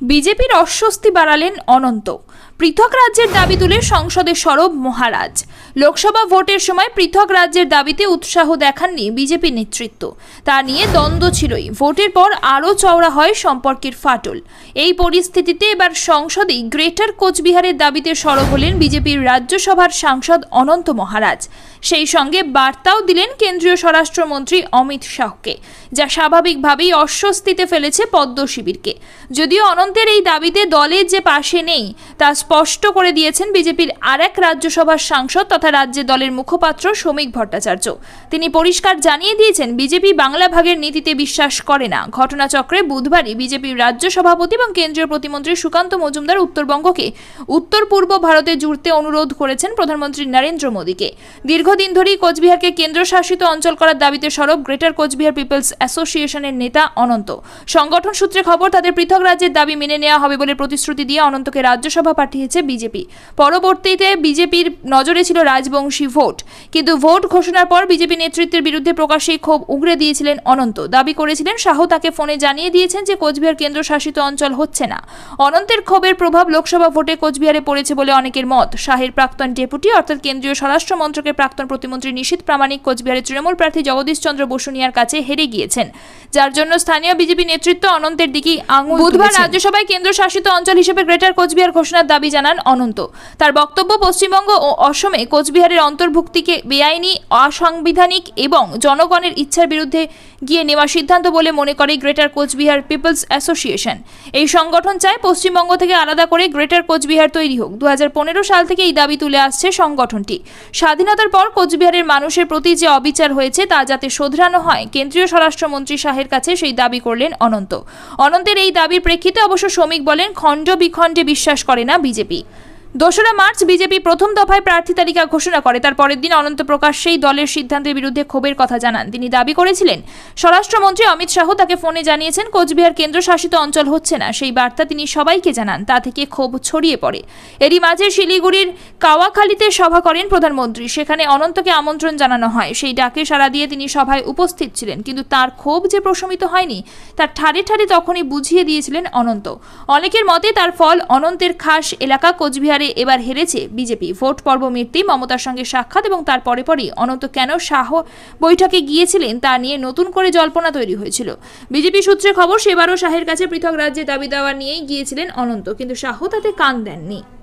বিজেপির অস্বস্তি বাড়ালেন অনন্ত। পৃথক রাজ্যের দাবি তুলে সংসদে সরব মহারাজ। লোকসভা ভোটের সময় পৃথক রাজ্যের দাবিতে উৎসাহ দেখাননি বিজেপি নেতৃত্ব। তা নিয়ে দ্বন্দ্ব ছিলই। ভোটের পর আরও চওড়া হয় সম্পর্কের ফাটল। এই পরিস্থিতিতে এবার সংসদেই গ্রেটার কোচবিহারের দাবিতে সরব হলেন বিজেপির রাজ্যসভার সাংসদ অনন্ত মহারাজ। সেই সঙ্গে বার্তাও দিলেন কেন্দ্রীয় স্বরাষ্ট্রমন্ত্রী অমিত শাহকে, যা স্বাভাবিকভাবেই অস্বস্তিতে ফেলেছে পদ্ম শিবিরকে। যদিও অনন্তের এই দাবিতে দলের যে পাশে নেই, তা স্পষ্ট করে দিয়েছেন বিজেপির আর এক রাজ্যসভার সাংসদ তথা রাজ্যে দলের মুখপাত্র শ্রমিক ভট্টাচার্য। তিনি পরিষ্কার জানিয়ে দিয়েছেন, বিজেপি বাংলা ভাগের নীতিতে বিশ্বাস করে না। ঘটনাচক্রে বুধবারই বিজেপির রাজ্য সভাপতি এবং কেন্দ্রীয় প্রতিমন্ত্রী সুকান্ত মজুমদার উত্তরবঙ্গকে উত্তর পূর্ব ভারতে জুড়তে অনুরোধ করেছেন প্রধানমন্ত্রী নরেন্দ্র মোদীকে। দীর্ঘদিন ধরেই কোচবিহারকে কেন্দ্রশাসিত অঞ্চল করার দাবিতে সরব গ্রেটার কোচবিহার পিপলস অ্যাসোসিয়েশনের নেতা অনন্ত। সংগঠন সূত্রে খবর, তাদের পৃথক রাজ্যের দাবি মেনে নেওয়া হবে বলে প্রতিশ্রুতি দিয়ে অনন্তকে রাজ্যসভা পাঠিয়েছে বিজেপি। পরবর্তীতে বিজেপির নজরে ছিল রাজবংশী ভোট। কিন্তু ভোট ঘোষণার পর বিজেপি নেতৃত্বের বিরুদ্ধে প্রকাশ্যেই ক্ষোভ উগরে দিয়েছিলেন অনন্ত। দাবি করেছিলেন শাহ তাকে ফোনে জানিয়ে দিয়েছেন যে কোচবিহার কেন্দ্রশাসিত অঞ্চল হচ্ছে না। অনন্তের ক্ষোভের প্রভাব লোকসভা ভোটে কোচবিহারে পড়েছে বলে অনেকের মত। শাহের প্রাক্তন ডেপুটি অর্থাৎ কেন্দ্রীয় স্বরাষ্ট্র মন্ত্রকের প্রাক্তন প্রতিমন্ত্রী নিশীত প্রামাণিক কোচবিহারের তৃণমূল প্রার্থী জগদীশ চন্দ্র বসুনিয়ার কাছে হেরে গিয়েছেন। যার জন্য স্থানীয় বিজেপি নেতৃত্ব অনন্তের দিকেই আঙুল বুধবার রাজ্যসভায় কেন্দ্রশাসিত অঞ্চল হিসেবে গ্রেটার কোচবিহার ঘোষণার দাবি জানান অনন্ত। তার বক্তব্য পশ্চিমবঙ্গ ও অসমে কোচবিহারের অন্তর্ভুক্তিকে বেআইনি, অসাংবিধানিক এবং জনগণের ইচ্ছার বিরুদ্ধে গিয়ে নেওয়া সিদ্ধান্ত বলে মনে করে গ্রেটার কোচবিহার পিপলস অ্যাসোসিয়েশন। এই সংগঠন চায় পশ্চিমবঙ্গ থেকে আলাদা করে গ্রেটার কোচবিহার তৈরি হোক। দু হাজার পনেরো সাল থেকে এই দাবি তুলে আসছে সংগঠনটি। স্বাধীনতার পর কোচবিহারের মানুষের প্রতি যে অবিচার হয়েছে তা যাতে শোধরানো হয়, কেন্দ্রীয় স্বরাষ্ট্রমন্ত্রী শাহের কাছে সেই দাবি করলেন অনন্ত। অনন্তের এই দাবির প্রেক্ষিতে অবশ্য শ্রমিক বলেন খণ্ড বিখণ্ডে বিশ্বাস করে না বিজেপি। দোসরা মার্চ বিজেপি প্রথম দফায় প্রার্থী তালিকা ঘোষণা করে। তার পরের দিন অনন্ত প্রকাশ সেই দলের সিদ্ধান্তের বিরুদ্ধে ক্ষোভের কথা জানান। তিনি দাবি করেছিলেন, স্বরাষ্ট্রমন্ত্রী অমিত শাহ তাকে ফোনে জানিয়েছেন, কোচবিহার কেন্দ্রশাসিত অঞ্চল হচ্ছে না। সেই বার্তা তিনি সবাইকে জানান, তা থেকে ক্ষোভ ছড়িয়ে পড়ে। এরই মাঝে শিলিগুড়ির কাওয়াখালীতে সভা করেন প্রধানমন্ত্রী। সেখানে অনন্তকে আমন্ত্রণ জানানো হয়। সেই ডাকে সাড়া দিয়ে তিনি সভায় উপস্থিত ছিলেন। কিন্তু তার ক্ষোভ যে প্রশমিত হয়নি, তার ঠারে ঠারে তখনই বুঝিয়ে দিয়েছিলেন অনন্ত। অনেকের মতে তার ফল অনন্তের খাস এলাকা কোচবিহারে এবার হেরেছে বিজেপি। ভোট পর্ব মিটতেই মমতার সঙ্গে সাক্ষাৎ এবং তার পরে পরই অনন্ত কেন শাহ বৈঠকে গিয়েছিলেন তা নিয়ে নতুন করে জল্পনা তৈরি হয়েছিল। বিজেপি সূত্রে খবর, সেবারও শাহের কাছে পৃথক রাজ্যে দাবি দেওয়া নিয়েই গিয়েছিলেন অনন্ত, কিন্তু শাহ তাতে কান দেননি।